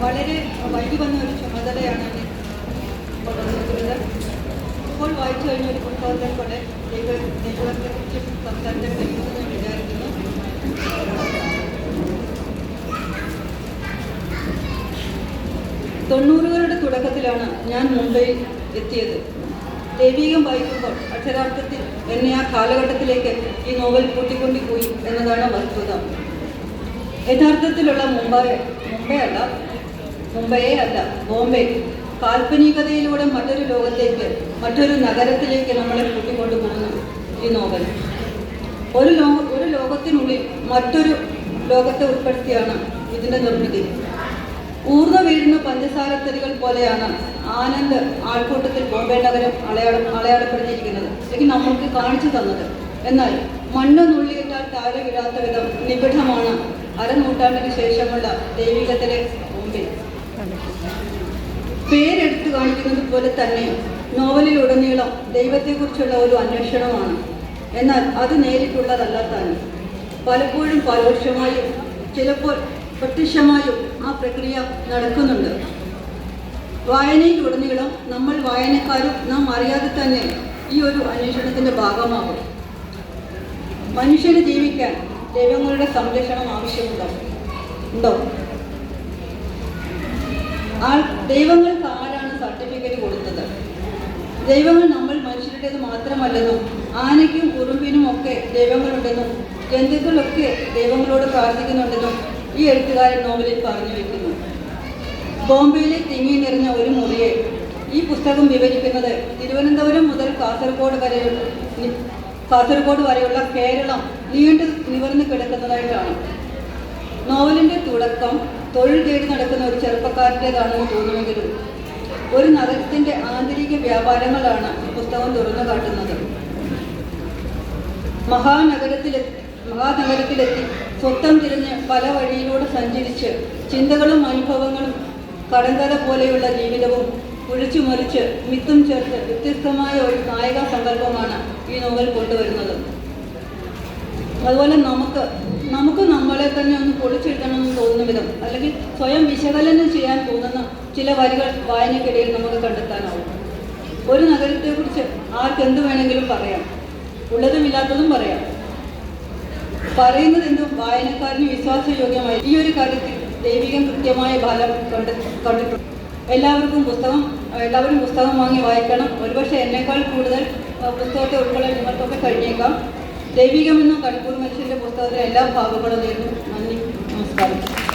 വളരെ വൈകി വന്ന ഒരു ചുമതലയാണ് ഇപ്പോൾ വായിച്ചു കഴിഞ്ഞ ഒരു പുസ്തകത്തെ പോലെ ദൈവ ദൈവത്തെക്കുറിച്ച് സംസാരിക്കാൻ കഴിയുമെന്ന് വിചാരിക്കുന്നു. തൊണ്ണൂറുകളുടെ തുടക്കത്തിലാണ് ഞാൻ മുംബൈ എത്തിയത്. ദൈവീകം വായിക്കുമ്പോൾ അക്ഷരാർത്ഥത്തിൽ എന്നെ ആ കാലഘട്ടത്തിലേക്ക് ഈ നോവൽ കൂട്ടിക്കൊണ്ടുപോയി എന്നതാണ് വസ്തുത. യഥാർത്ഥത്തിലുള്ള മുംബൈ മുംബൈ അല്ല മുംബൈയെ അല്ല ബോംബെ. കാൽപ്പനികതയിലൂടെ മറ്റൊരു ലോകത്തേക്ക് മറ്റൊരു നഗരത്തിലേക്ക് നമ്മളെ കൂട്ടിക്കൊണ്ടു പോകുന്നു ഈ നോവൽ. ഒരു ലോക ഒരു ലോകത്തിനുള്ളിൽ മറ്റൊരു ലോകത്തെ ഉൾപ്പെടുത്തിയാണ് ഇതിന്റെ നിർമ്മിതി. ഊർന്ന വീഴുന്ന പഞ്ചസാരത്തരികൾ പോലെയാണ് ആനന്ദ് ആൾക്കൂട്ടത്തിൽ ബോംബെ നഗരം അളയാളം അളയാളപ്പെടുത്തിയിരിക്കുന്നത് അല്ലെങ്കിൽ നമ്മൾക്ക് കാണിച്ചു തന്നത്. എന്നാൽ മണ്ണ് നുള്ളിയിട്ടാൽ താഴെ വിടാത്ത വിധം നിബിഡമാണ് അരനൂറ്റാണ്ടിന് ശേഷമുള്ള ദൈവികത്തിലെ ബോംബെ പേരെടുത്തു കാണിക്കുന്നത് പോലെ തന്നെ നോവലിലുടനീളം ദൈവത്തെക്കുറിച്ചുള്ള ഒരു അന്വേഷണമാണ്. എന്നാൽ അത് നേരിട്ടുള്ളതല്ല താനും. പലപ്പോഴും പരോക്ഷമായും ചിലപ്പോൾ പ്രത്യക്ഷമായും ആ പ്രക്രിയ നടക്കുന്നുണ്ട്. വായനയിലുടനീളം നമ്മൾ വായനക്കാരും നാം അറിയാതെ തന്നെ ഈ ഒരു അന്വേഷണത്തിന്റെ ഭാഗമാകും. മനുഷ്യന് ജീവിക്കാൻ ദൈവങ്ങളുടെ സംരക്ഷണം ആവശ്യമുണ്ടോ? ഉണ്ടോ? ആൾ ദൈവങ്ങൾക്ക് ആരാണ് സർട്ടിഫിക്കറ്റ് കൊടുത്തത്? ദൈവങ്ങൾ നമ്മൾ മനുഷ്യരുടേത് മാത്രമല്ലെന്നും ആനയ്ക്കും ഉറുമ്പിനും ഒക്കെ ദൈവങ്ങളുണ്ടെന്നും ജന്തുക്കളൊക്കെ ദൈവങ്ങളോട് പ്രാർത്ഥിക്കുന്നുണ്ടെന്നും ഈ എഴുത്തുകാരൻ നോവലിൽ പറഞ്ഞു വെക്കുന്നു. ബോംബെയിലെ തിങ്ങി നിറഞ്ഞ ഒരു മുറിയെ ഈ പുസ്തകം വിവരിക്കുന്നത് തിരുവനന്തപുരം മുതൽ കാസർഗോഡ് വരെ കാസർഗോഡ് വരെയുള്ള കേരളം നീണ്ട് നിവർന്നു കിടക്കുന്നതായിട്ടാണ്. നോവലിന്റെ തുടക്കം തൊഴിൽ തേടി നടക്കുന്ന ഒരു ചെറുപ്പക്കാരന്റെതാണെന്ന് തോന്നുമെങ്കിലും ഒരു നഗരത്തിന്റെ ആന്തരിക വ്യാപാരങ്ങളാണ് പുസ്തകം തുറന്നു കാട്ടുന്നത്. മഹാനഗരത്തിലെത്തി മഹാനഗരത്തിലെത്തി സ്വത്തം തിരിഞ്ഞ് പല വഴിയിലൂടെ സഞ്ചരിച്ച് ചിന്തകളും അനുഭവങ്ങളും കടങ്കഥ പോലെയുള്ള ജീവിതവും കുഴിച്ചു മറിച്ച് മിത്തും ചേർത്ത് വ്യത്യസ്തമായ ഒരു നായക സങ്കല്പമാണ് ഈ നോവൽ കൊണ്ടുവരുന്നത്. അതുപോലെ നമുക്ക് നമുക്ക് നമ്മളെ തന്നെ ഒന്ന് പൊളിച്ചെഴുതണമെന്ന് തോന്നുന്ന വിധം അല്ലെങ്കിൽ സ്വയം വിശകലനം ചെയ്യാൻ തോന്നുന്ന ചില വരികൾ വായനക്കിടയിൽ നമുക്ക് കണ്ടെത്താനാവും. ഒരു നഗരത്തെക്കുറിച്ച് ആർക്കെന്ത് വേണമെങ്കിലും പറയാം. ഉള്ളതുമില്ലാത്തതും പറയാം. പറയുന്നത് എന്തും വായനക്കാരന് വിശ്വാസയോഗ്യമായി. ഈ ഒരു കാര്യത്തിൽ ദൈവികം കൃത്യമായ ഫലം കണ്ട് കണ്ടിട്ടുണ്ട് എല്ലാവർക്കും പുസ്തകം എല്ലാവരും പുസ്തകം വാങ്ങി വായിക്കണം. ഒരുപക്ഷെ എന്നേക്കാൾ കൂടുതൽ പുസ്തകത്തെ ഉൾക്കൊള്ളാൻ നിങ്ങൾക്കൊക്കെ കഴിഞ്ഞേക്കാം. ദൈവികമെന്നും കൺപൂർ മനുഷ്യന്റെ പുസ്തകത്തിലെ എല്ലാ ഭാഗങ്ങളും നേരുന്നു. നന്ദി നമസ്കാരം.